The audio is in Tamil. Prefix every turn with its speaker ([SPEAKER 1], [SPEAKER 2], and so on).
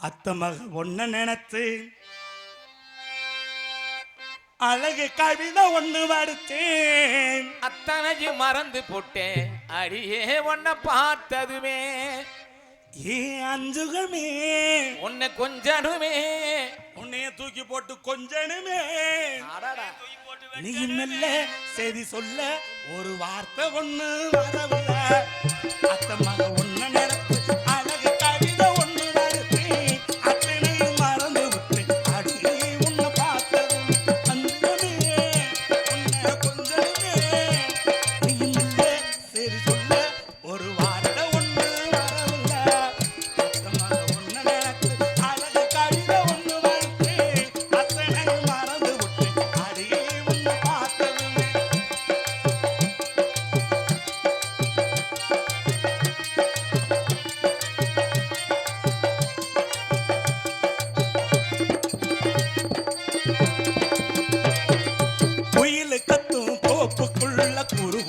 [SPEAKER 1] அத்த மக ஒன்ன நினைத்து அழகு கவிதை ஒண்ணு வடுத்தேன்.
[SPEAKER 2] அத்தனையும் மறந்து போட்டேன். அடியே உன்னை பார்த்ததுமே.
[SPEAKER 1] ஏ அஞ்சுகமே.
[SPEAKER 2] உன்னை கொஞ்சனுமே.
[SPEAKER 1] உன்னைய தூக்கி போட்டு கொஞ்சனுமே. நீ மெல்ல செய்தி சொல்ல ஒரு வார்த்தை ஒண்ணு வரவில்ல. அத்த மக ஒண்ணு தோப்புக்குள்ள